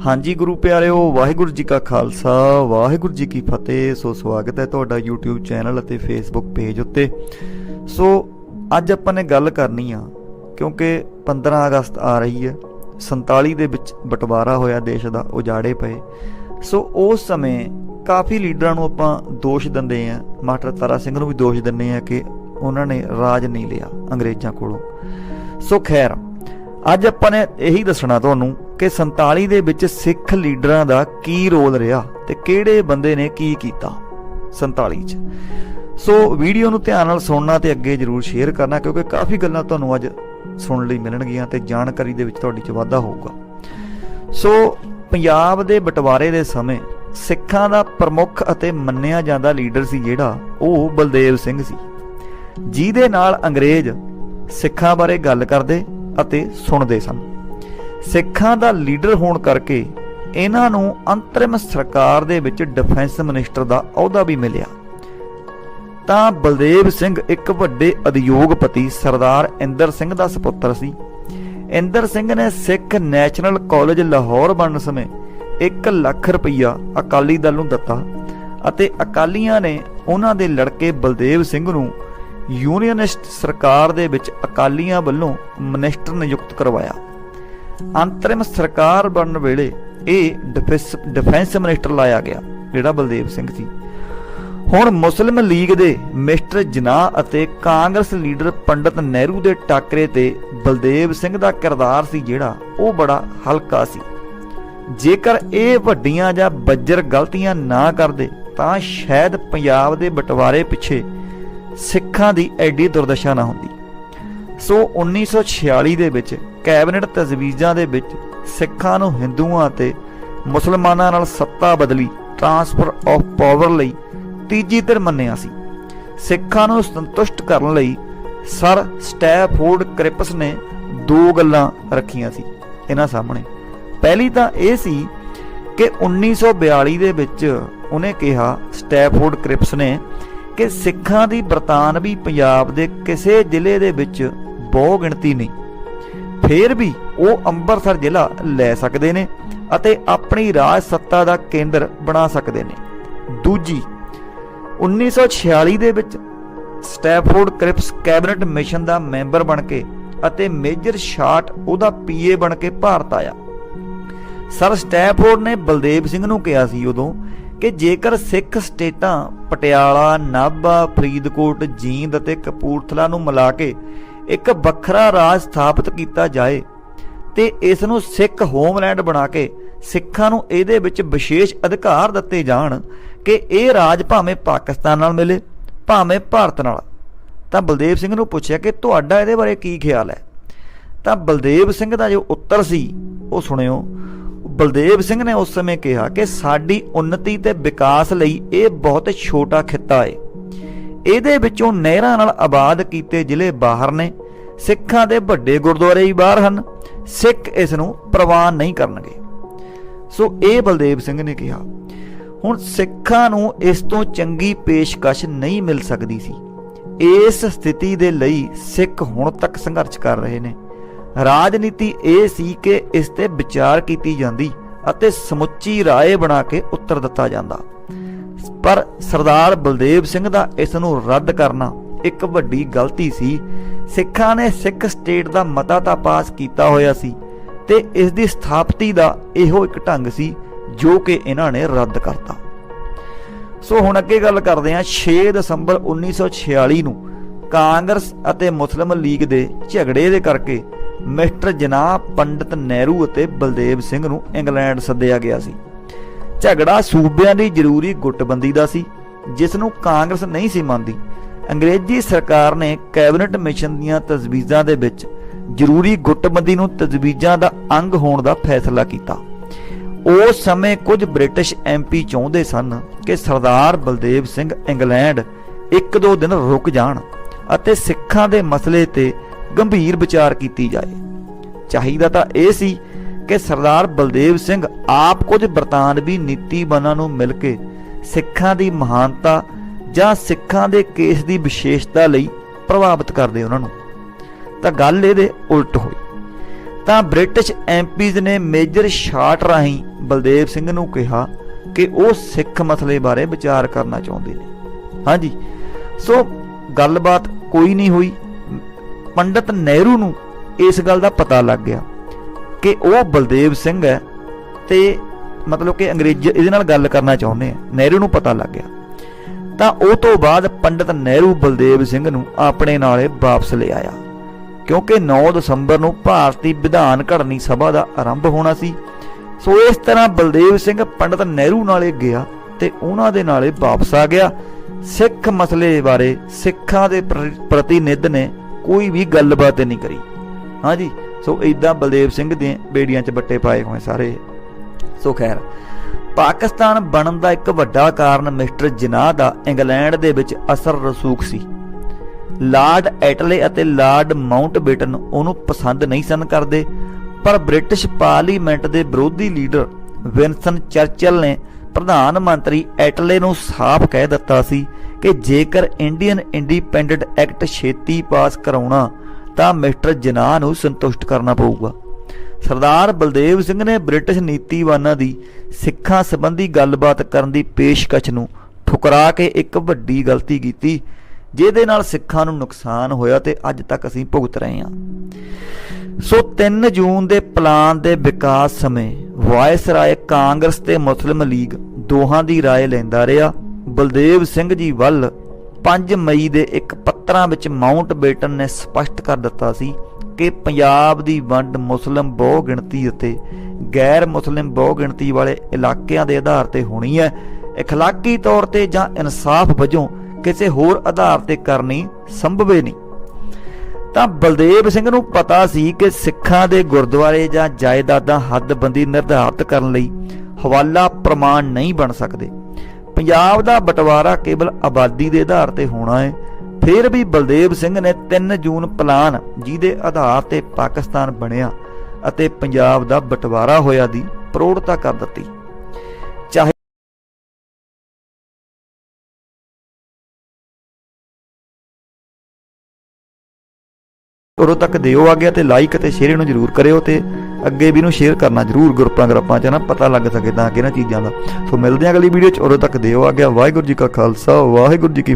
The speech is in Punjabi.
ਹਾਂਜੀ ਗੁਰੂ ਪਿਆਰਿਓ, ਵਾਹਿਗੁਰੂ ਜੀ ਕਾ ਖਾਲਸਾ, ਵਾਹਿਗੁਰੂ ਜੀ ਕੀ ਫਤਿਹ। ਸੋ ਸਵਾਗਤ ਹੈ ਤੁਹਾਡਾ YouTube ਚੈਨਲ ਅਤੇ Facebook ਪੇਜ ਉੱਤੇ। ਸੋ ਅੱਜ ਆਪਾਂ ਨੇ ਗੱਲ ਕਰਨੀ ਆ, ਕਿਉਂਕਿ 15 ਅਗਸਤ ਆ ਰਹੀ ਹੈ 47 ਦੇ ਵਿੱਚ ਬਟਵਾਰਾ ਹੋਇਆ ਦੇਸ਼ ਦਾ, ਉਜਾੜੇ ਪਏ। ਸੋ ਉਸ ਸਮੇਂ ਕਾਫੀ ਲੀਡਰਾਂ ਨੂੰ ਆਪਾਂ ਦੋਸ਼ ਦਿੰਦੇ ਆ ਮਾਟਰ ਤਾਰਾ ਸਿੰਘ ਨੂੰ ਵੀ ਦੋਸ਼ ਦਿੰਦੇ ਆ ਕਿ ਉਹਨਾਂ ਨੇ ਰਾਜ ਨਹੀਂ ਲਿਆ ਅੰਗਰੇਜ਼ਾਂ ਕੋਲੋਂ। ਸੋ ਖੈਰ, ਅੱਜ ਆਪਾਂ ਨੇ ਇਹੀ ਦੱਸਣਾ ਤੁਹਾਨੂੰ ਕਿ 47 ਦੇ ਵਿੱਚ ਸਿੱਖ ਲੀਡਰਾਂ ਦਾ ਕੀ ਰੋਲ ਰਿਹਾ ਤੇ ਕਿਹੜੇ ਬੰਦੇ ਨੇ ਕੀ ਕੀਤਾ 47 ਚ। ਸੋ ਵੀਡੀਓ ਨੂੰ ਧਿਆਨ ਨਾਲ ਸੁਣਨਾ ਤੇ ਅੱਗੇ ਜਰੂਰ ਸ਼ੇਅਰ ਕਰਨਾ ਕਿਉਂਕਿ ਕਾਫੀ ਗੱਲਾਂ ਤੁਹਾਨੂੰ ਅੱਜ ਸੁਣਨ ਲਈ ਮਿਲਣਗੀਆਂ ਤੇ ਜਾਣਕਾਰੀ ਦੇ ਵਿੱਚ ਤੁਹਾਡੀ ਚ ਵਾਧਾ ਹੋਊਗਾ। ਸੋ ਪੰਜਾਬ ਦੇ ਬਟਵਾਰੇ ਦੇ ਸਮੇਂ ਸਿੱਖਾਂ ਦਾ ਪ੍ਰਮੁੱਖ ਅਤੇ ਮੰਨਿਆ ਜਾਂਦਾ ਲੀਡਰ ਸੀ ਜਿਹੜਾ, ਉਹ ਬਲਦੇਵ ਸਿੰਘ ਸੀ। ਜਿਹਦੇ ਨਾਲ ਅੰਗਰੇਜ਼ ਸਿੱਖਾਂ ਬਾਰੇ ਗੱਲ ਕਰਦੇ ਅਤੇ ਸੁਣਦੇ ਸਨ। ਸਿੱਖਾਂ ਦਾ ਲੀਡਰ ਹੋਣ ਕਰਕੇ ਇਹਨਾਂ ਨੂੰ ਅੰਤਰਿਮ ਸਰਕਾਰ ਦੇ ਵਿੱਚ ਡਿਫੈਂਸ ਮਿਨਿਸਟਰ ਦਾ ਅਹੁਦਾ ਵੀ ਮਿਲਿਆ। ਤਾਂ ਬਲਦੇਵ ਸਿੰਘ ਇੱਕ ਵੱਡੇ ਉਦਯੋਗਪਤੀ ਸਰਦਾਰ ਇੰਦਰ ਸਿੰਘ ਦਾ ਸੁਪੁੱਤਰ ਸੀ। ਇੰਦਰ ਸਿੰਘ ਨੇ ਸਿੱਖ ਨੈਸ਼ਨਲ ਕਾਲਜ ਲਾਹੌਰ ਬਣਨ ਸਮੇਂ 1 ਲੱਖ ਰੁਪਈਆ ਅਕਾਲੀ ਦਲ ਨੂੰ ਦਿੱਤਾ ਅਤੇ ਅਕਾਲੀਆਂ ਨੇ ਉਹਨਾਂ ਦੇ ਲੜਕੇ ਬਲਦੇਵ ਸਿੰਘ ਨੂੰ ਯੂਨੀਅਨਿਸਟ ਸਰਕਾਰ ਦੇ ਵਿੱਚ ਅਕਾਲੀਆਂ ਵੱਲੋਂ ਮਿਨਿਸਟਰ ਨਿਯੁਕਤ ਕਰਵਾਇਆ। ਅੰਤਰਿਮ ਸਰਕਾਰ ਬਣਨ ਵੇਲੇ ਇਹ ਡਿਫੈਂਸ ਡਿਫੈਂਸ ਮਿਨਿਸਟਰ ਲਾਇਆ ਗਿਆ, ਜਿਹੜਾ ਬਲਦੇਵ ਸਿੰਘ ਸੀ। ਹੁਣ ਮੁਸਲਿਮ ਲੀਗ ਦੇ ਮਿਸਟਰ ਜਨਾਹ ਅਤੇ ਕਾਂਗਰਸ ਲੀਡਰ ਪੰਡਤ ਨਹਿਰੂ ਦੇ ਟਾਕਰੇ ਤੇ ਬਲਦੇਵ ਸਿੰਘ ਦਾ ਕਿਰਦਾਰ ਸੀ ਜਿਹੜਾ, ਉਹ ਬੜਾ ਹਲਕਾ ਸੀ। ਜੇਕਰ ਇਹ ਵੱਡੀਆਂ ਜਾਂ ਬੱਜਰ ਗਲਤੀਆਂ ਨਾ ਕਰਦੇ, ਤਾਂ ਸ਼ਾਇਦ ਪੰਜਾਬ ਦੇ ਬਟਵਾਰੇ ਪਿੱਛੇ ਸਿੱਖਾਂ ਦੀ ਐਡੀ ਦੁਰਦਸ਼ਾ ਨਾ ਹੁੰਦੀ। ਸੋ 1946 ਦੇ ਵਿੱਚ ਕੈਬਨਿਟ ਤਜਵੀਜ਼ਾਂ ਦੇ ਵਿੱਚ ਸਿੱਖਾਂ ਨੂੰ ਹਿੰਦੂਆਂ ਅਤੇ ਮੁਸਲਮਾਨਾਂ ਨਾਲ ਸੱਤਾ ਬਦਲੀ ਟਰਾਂਸਫਰ ਆਫ ਪਾਵਰ ਲਈ ਤੀਜੀ ਧਿਰ ਮੰਨਿਆ ਸੀ। ਸਿੱਖਾਂ ਨੂੰ ਸੰਤੁਸ਼ਟ ਕਰਨ ਲਈ ਸਰ ਸਟੈਫੋਰਡ ਕ੍ਰਿਪਸ ਨੇ ਦੋ ਗੱਲਾਂ ਰੱਖੀਆਂ ਸੀ ਇਹਨਾਂ ਸਾਹਮਣੇ। ਪਹਿਲੀ ਤਾਂ ਇਹ ਸੀ ਕਿ 1942 ਦੇ ਵਿੱਚ ਉਹਨੇ ਕਿਹਾ, ਸਟੈਫੋਰਡ ਕ੍ਰਿਪਸ ਨੇ ਕਿ ਸਿੱਖਾਂ ਦੀ ਬਰਤਾਨਵੀ ਪੰਜਾਬ ਦੇ ਕਿਸੇ ਜ਼ਿਲ੍ਹੇ ਦੇ ਵਿੱਚ ਬਹੁ ਗਿਣਤੀ ਨਹੀਂ। ਫੇਰ ਵੀ ਉਹ ਅੰਮ੍ਰਿਤਸਰ ਜ਼ਿਲ੍ਹਾ ਲੈ ਸਕਦੇ ਨੇ ਅਤੇ ਆਪਣੀ ਰਾਜ ਸੱਤਾ ਦਾ ਕੇਂਦਰ ਬਣਾ ਸਕਦੇ ਨੇ। ਦੂਜੀ 1946 ਦੇ ਵਿੱਚ ਸਟੈਫੋਰਡ ਕ੍ਰਿਪਸ ਕੈਬਨਿਟ ਮਿਸ਼ਨ ਦਾ ਮੈਂਬਰ ਬਣ ਕੇ ਅਤੇ ਮੇਜਰ ਸ਼ਾਟ ਉਹਦਾ ਪੀਏ ਬਣ ਕੇ ਭਾਰਤ ਆਇਆ। ਸਰ ਸਟੈਫੋਰਡ ਨੇ ਬਲਦੇਵ ਸਿੰਘ ਨੂੰ ਕਿਹਾ ਸੀ ਉਦੋਂ ਕਿ ਜੇਕਰ ਸਿੱਖ ਸਟੇਟਾਂ ਪਟਿਆਲਾ, ਨਾਭਾ, ਫਰੀਦਕੋਟ, ਜੀਂਦ ਅਤੇ ਕਪੂਰਥਲਾ ਨੂੰ ਮਿਲਾ ਕੇ ਇੱਕ ਵੱਖਰਾ ਰਾਜ ਸਥਾਪਿਤ ਕੀਤਾ ਜਾਏ ਤੇ ਇਸ ਨੂੰ ਸਿੱਖ ਹੋਮਲੈਂਡ ਬਣਾ ਕੇ ਸਿੱਖਾਂ ਨੂੰ ਇਹਦੇ ਵਿੱਚ ਵਿਸ਼ੇਸ਼ ਅਧਿਕਾਰ ਦਿੱਤੇ ਜਾਣ ਕਿ ਇਹ ਰਾਜ ਭਾਵੇਂ ਪਾਕਿਸਤਾਨ ਨਾਲ ਮਿਲੇ, ਭਾਵੇਂ ਭਾਰਤ ਨਾਲ। ਤਾਂ ਬਲਦੇਵ ਸਿੰਘ ਨੂੰ ਪੁੱਛਿਆ ਕਿ ਤੁਹਾਡਾ ਇਹਦੇ ਬਾਰੇ ਕੀ ਖਿਆਲ ਹੈ? ਤਾਂ ਬਲਦੇਵ ਸਿੰਘ ਦਾ ਜੋ ਉੱਤਰ ਸੀ, ਉਹ ਸੁਣਿਓ। ਬਲਦੇਵ ਸਿੰਘ ਨੇ ਉਸ ਸਮੇਂ ਕਿਹਾ ਕਿ ਸਾਡੀ ਉન્નਤੀ ਤੇ ਵਿਕਾਸ ਲਈ ਇਹ ਬਹੁਤ ਛੋਟਾ ਖਿੱਤਾ ਹੈ ਇਹਦੇ ਵਿੱਚੋਂ ਨਹਿਰਾਂ ਨਾਲ ਆਬਾਦ ਕੀਤੇ ਜ਼ਿਲ੍ਹੇ ਬਾਹਰ ਨੇ। ਸਿੱਖਾਂ ਦੇ ਵੱਡੇ ਗੁਰਦੁਆਰੇ ਵੀ ਬਾਹਰ ਹਨ। ਸਿੱਖ ਇਸ ਨੂੰ ਪ੍ਰਵਾਨ ਨਹੀਂ ਕਰਨਗੇ। ਸੋ ਇਹ ਬਲਦੇਵ ਸਿੰਘ ਨੇ ਕਿਹਾ, ਹੁਣ ਸਿੱਖਾਂ ਨੂੰ ਇਸ ਤੋਂ ਚੰਗੀ ਪੇਸ਼ਕਸ਼ ਨਹੀਂ ਮਿਲ ਸਕਦੀ ਸੀ। ਇਸ ਸਥਿਤੀ ਦੇ ਲਈ ਸਿੱਖ ਹੁਣ ਤੱਕ ਸੰਘਰਸ਼ ਕਰ ਰਹੇ ਨੇ। ਰਾਜਨੀਤੀ ਇਹ ਸੀ ਕਿ ਇਸ ਤੇ ਵਿਚਾਰ ਕੀਤੀ ਜਾਂਦੀ ਅਤੇ ਸਮੁੱਚੀ ਰਾਏ ਬਣਾ ਕੇ ਉੱਤਰ ਦਿੱਤਾ ਜਾਂਦਾ। ਪਰ ਸਰਦਾਰ ਬਲਦੇਵ ਸਿੰਘ ਦਾ ਇਸ ਨੂੰ ਰੱਦ ਕਰਨਾ ਇੱਕ ਵੱਡੀ ਗਲਤੀ ਸੀ। ਸਿੱਖਾਂ ਨੇ ਸਿੱਖ ਸਟੇਟ ਦਾ ਮਤਾ ਤਾਂ ਪਾਸ ਕੀਤਾ ਹੋਇਆ ਸੀ ਤੇ ਇਸ ਦੀ ਸਥਾਪਤੀ ਦਾ ਇਹੋ ਇੱਕ ਢੰਗ ਸੀ ਜੋ ਕਿ ਇਹਨਾਂ ਨੇ ਰੱਦ ਕਰਤਾ। ਸੋ ਹੁਣ ਅੱਗੇ ਗੱਲ ਕਰਦੇ ਹਾਂ 6 ਦਸੰਬਰ 1946 ਨੂੰ ਕਾਂਗਰਸ ਅਤੇ ਮੁਸਲਿਮ ਲੀਗ ਦੇ ਝਗੜੇ ਦੇ ਕਰਕੇ ਮਿਸਟਰ ਜਨਾਬ ਪੰਡਤ ਨਹਿਰੂ ਅਤੇ ਬਲਦੇਵ ਸਿੰਘ ਨੂੰ ਇੰਗਲੈਂਡ ਸੱਦਿਆ ਗਿਆ ਸੀ। ਝਗੜਾ ਸੂਬਿਆਂ ਦੀ ਜ਼ਰੂਰੀ ਗੁੱਟਬੰਦੀ ਦਾ ਸੀ, ਜਿਸ ਨੂੰ ਕਾਂਗਰਸ ਨਹੀਂ ਸੀ ਮੰਨਦੀ। ਅੰਗਰੇਜ਼ੀ ਸਰਕਾਰ ਨੇ ਕੈਬਨਿਟ ਮਿਸ਼ਨ ਦੀਆਂ ਤਜਵੀਜ਼ਾਂ ਦੇ ਵਿੱਚ ਜ਼ਰੂਰੀ ਗੁੱਟਬੰਦੀ ਨੂੰ ਤਜਵੀਜ਼ਾਂ ਦਾ ਅੰਗ ਹੋਣ ਦਾ ਫੈਸਲਾ ਕੀਤਾ। ਉਸ ਸਮੇਂ ਕੁਝ ਬ੍ਰਿਟਿਸ਼ ਐਮਪੀ ਚਾਹੁੰਦੇ ਸਨ ਕਿ ਸਰਦਾਰ ਬਲਦੇਵ ਸਿੰਘ ਇੰਗਲੈਂਡ ਇੱਕ ਦੋ ਦਿਨ ਰੁਕ ਜਾਣ ਅਤੇ ਸਿੱਖਾਂ ਦੇ ਮਸਲੇ ਤੇ ਗੰਭੀਰ ਵਿਚਾਰ ਕੀਤੀ ਜਾਏ। ਚਾਹੀਦਾ ਤਾਂ ਇਹ ਸੀ ਕਿ ਸਰਦਾਰ ਬਲਦੇਵ ਸਿੰਘ ਆਪ ਕੁਝ ਬਰਤਾਨਵੀ ਨੀਤੀਬਾਨਾਂ ਨੂੰ ਮਿਲ ਕੇ ਸਿੱਖਾਂ ਦੀ ਮਹਾਨਤਾ ਜਾਂ ਸਿੱਖਾਂ ਦੇ ਕੇਸ ਦੀ ਵਿਸ਼ੇਸ਼ਤਾ ਲਈ ਪ੍ਰਭਾਵਿਤ ਕਰਦੇ ਉਹਨਾਂ ਨੂੰ। ਤਾਂ ਗੱਲ ਇਹਦੇ ਉਲਟ ਹੋਈ। ਤਾਂ ਬ੍ਰਿਟਿਸ਼ ਐਮਪੀਜ਼ ਨੇ ਮੇਜਰ ਸ਼ਾਟ ਰਾਹੀਂ ਬਲਦੇਵ ਸਿੰਘ ਨੂੰ ਕਿਹਾ ਕਿ ਉਹ ਸਿੱਖ ਮਸਲੇ ਬਾਰੇ ਵਿਚਾਰ ਕਰਨਾ ਚਾਹੁੰਦੇ ਨੇ। ਹਾਂਜੀ, ਸੋ ਗੱਲਬਾਤ ਕੋਈ ਨਹੀਂ ਹੋਈ। ਪੰਡਤ ਨਹਿਰੂ ਨੂੰ ਇਸ ਗੱਲ ਦਾ ਪਤਾ ਲੱਗ ਗਿਆ। ਕਿ ਉਹ ਬਲਦੇਵ ਸਿੰਘ ਹੈ ਤੇ ਮਤਲਬ ਕਿ ਅੰਗਰੇਜ਼ ਇਹਦੇ ਨਾਲ ਗੱਲ ਕਰਨਾ ਚਾਹੁੰਦੇ ਆ। ਨਹਿਰੂ ਨੂੰ ਪਤਾ ਲੱਗ ਗਿਆ। ਤਾਂ ਉਹ ਤੋਂ ਬਾਅਦ ਪੰਡਤ ਨਹਿਰੂ ਬਲਦੇਵ ਸਿੰਘ ਨੂੰ ਆਪਣੇ ਨਾਲੇ ਵਾਪਸ ਲੈ ਆਇਆ। ਕਿਉਂਕਿ 9 ਦਸੰਬਰ ਨੂੰ ਭਾਰਤੀ ਵਿਧਾਨ ਘੜਨੀ ਸਭਾ ਦਾ ਆਰੰਭ ਹੋਣਾ ਸੀ। ਸੋ ਇਸ ਤਰ੍ਹਾਂ ਬਲਦੇਵ ਸਿੰਘ ਪੰਡਤ ਨਹਿਰੂ ਨਾਲੇ ਗਿਆ ਤੇ ਉਹਨਾਂ ਦੇ ਨਾਲੇ ਵਾਪਸ ਆ ਗਿਆ। ਸਿੱਖ ਮਸਲੇ ਬਾਰੇ ਸਿੱਖਾਂ ਦੇ ਪ੍ਰ- ਪ੍ਰਤੀਨਿਧ ਨੇ ਕੋਈ ਵੀ ਗੱਲਬਾਤ ਨਹੀਂ ਕਰੀ। ਹਾਂਜੀ। ਸੋ ਇਦਾਂ ਬਲਦੇਵ ਸਿੰਘ ਦੀਆਂ ਬੇੜੀਆਂ 'ਚ ਬੱਟੇ ਪਾਏ ਹੋਏ ਸਾਰੇ। ਸੋ ਖੈਰ, ਪਾਕਿਸਤਾਨ ਬਣਨ ਦਾ ਇੱਕ ਵੱਡਾ ਕਾਰਨ ਮਿਸਟਰ ਜਿਨਾਹ ਦਾ ਇੰਗਲੈਂਡ ਦੇ ਵਿੱਚ ਅਸਰ ਰਸੂਖ ਸੀ। ਲਾਰਡ ਐਟਲੇ ਅਤੇ ਲਾਰਡ ਮਾਊਂਟਬੇਟਨ ਉਹਨੂੰ ਪਸੰਦ ਨਹੀਂ ਸਨ ਕਰਦੇ, ਪਰ ਬ੍ਰਿਟਿਸ਼ ਪਾਰਲੀਮੈਂਟ ਦੇ ਵਿਰੋਧੀ ਲੀਡਰ ਵਿਨਸਨ ਚਰਚਲ ਨੇ ਪ੍ਰਧਾਨ ਮੰਤਰੀ ਐਟਲੇ ਨੂੰ ਸਾਫ਼ ਕਹਿ ਦਿੱਤਾ ਸੀ ਕਿ ਜੇਕਰ ਇੰਡੀਅਨ ਇੰਡੀਪੈਂਡੈਂਟ ਐਕਟ ਛੇਤੀ ਪਾਸ ਕਰਾਉਣਾ ਤਾਂ ਮਿਸਟਰ ਜਿਨਾਹ ਨੂੰ ਸੰਤੁਸ਼ਟ ਕਰਨਾ ਪਊਗਾ ਸਰਦਾਰ ਬਲਦੇਵ ਸਿੰਘ ਨੇ ਬ੍ਰਿਟਿਸ਼ ਨੀਤੀਵਾਨਾਂ ਦੀ ਸਿੱਖਾਂ ਸੰਬੰਧੀ ਗੱਲਬਾਤ ਕਰਨ ਦੀ ਪੇਸ਼ਕਸ਼ ਨੂੰ ਠੁਕਰਾ ਕੇ ਇੱਕ ਵੱਡੀ ਗਲਤੀ ਕੀਤੀ ਜਿਹਦੇ ਨਾਲ ਸਿੱਖਾਂ ਨੂੰ ਨੁਕਸਾਨ ਹੋਇਆ ਤੇ ਅੱਜ ਤੱਕ ਅਸੀਂ ਭੁਗਤ ਰਹੇ ਹਾਂ ਸੋ 3 ਜੂਨ ਦੇ ਪਲਾਨ ਦੇ ਵਿਕਾਸ ਸਮੇਂ ਵਾਇਸਰਾਏ ਕਾਂਗਰਸ ਤੇ ਮੁਸਲਿਮ ਲੀਗ ਦੋਹਾਂ ਦੀ رائے ਲੈਂਦਾ ਰਿਹਾ ਬਲਦੇਵ ਸਿੰਘ ਜੀ ਵੱਲ 5 ਮਈ ਦੇ ਇੱਕ ਪੱਤਰਾਂ ਵਿੱਚ ਮਾਊਂਟ ਬੇਟਨ ਨੇ ਸਪਸ਼ਟ ਕਰ ਦਿੱਤਾ ਸੀ ਕਿ ਪੰਜਾਬ ਦੀ ਵੰਡ ਮੁਸਲਿਮ ਬਹੁ ਗਿਣਤੀ ਅਤੇ ਗੈਰ ਮੁਸਲਿਮ ਬਹੁ ਗਿਣਤੀ ਵਾਲੇ ਇਲਾਕਿਆਂ ਦੇ ਆਧਾਰ ਤੇ ਹੋਣੀ ਹੈ اخلاقی ਤੌਰ ਤੇ ਜਾਂ ਇਨਸਾਫ ਵਜੋਂ ਕਿਸੇ ਹੋਰ ਆਧਾਰ ਤੇ ਕਰਨੀ ਸੰਭਵ ਹੀ ਨਹੀਂ ਤਾਂ ਬਲਦੇਵ ਸਿੰਘ ਨੂੰ ਪਤਾ ਸੀ ਕਿ ਸਿੱਖਾਂ ਦੇ ਗੁਰਦੁਆਰੇ ਜਾਂ ਜਾਇਦਾਦਾਂ ਹੱਦਬੰਦੀ ਨਿਰਧਾਰਤ ਕਰਨ ਲਈ ਹਵਾਲਾ ਪ੍ਰਮਾਣ ਨਹੀਂ ਬਣ ਸਕਦੇ ਪੰਜਾਬ ਦਾ ਬਟਵਾਰਾ ਕੇਵਲ ਆਬਾਦੀ ਦੇ ਆਧਾਰ ਤੇ ਹੋਣਾ ਹੈ। ਫਿਰ ਵੀ ਬਲਦੇਵ ਸਿੰਘ ਨੇ 3 ਜੂਨ ਪਲਾਨ ਜਿਹਦੇ ਆਧਾਰ ਤੇ ਪਾਕਿਸਤਾਨ ਬਣਿਆ ਅਤੇ ਪੰਜਾਬ ਦਾ ਬਟਵਾਰਾ ਹੋਇਆ ਦੀ ਪ੍ਰੋੜਤਾ ਕਰ ਦਿੱਤੀ। ਚਾਹੇ ਉਦੋਂ ਤੱਕ ਦਿਓ ਆ ਗਿਆ ਤੇ ਲਾਈਕ ਅਤੇ ਸ਼ੇਅਰ ਨੂੰ ਜਰੂਰ ਕਰਿਓ ਤੇ ਅੱਗੇ ਵੀ ਇਹਨੂੰ ਸ਼ੇਅਰ ਕਰਨਾ ਜਰੂਰ ਗਰੁੱਪਾਂ ਗਰੁੱਪਾਂ 'ਚ ਨਾ ਪਤਾ ਲੱਗ ਸਕੇ ਤਾਂ ਕਿ ਇਹਨਾਂ ਚੀਜ਼ਾਂ ਦਾ। ਸੋ ਮਿਲਦੇ ਹਾਂ ਅਗਲੀ ਵੀਡੀਓ 'ਚ, ਉਦੋਂ ਤੱਕ ਦਿਓ ਆ ਗਿਆ ਵਾਹਿਗੁਰੂ ਜੀ ਕਾ ਖਾਲਸਾ, ਵਾਹਿਗੁਰੂ ਜੀ ਕੀ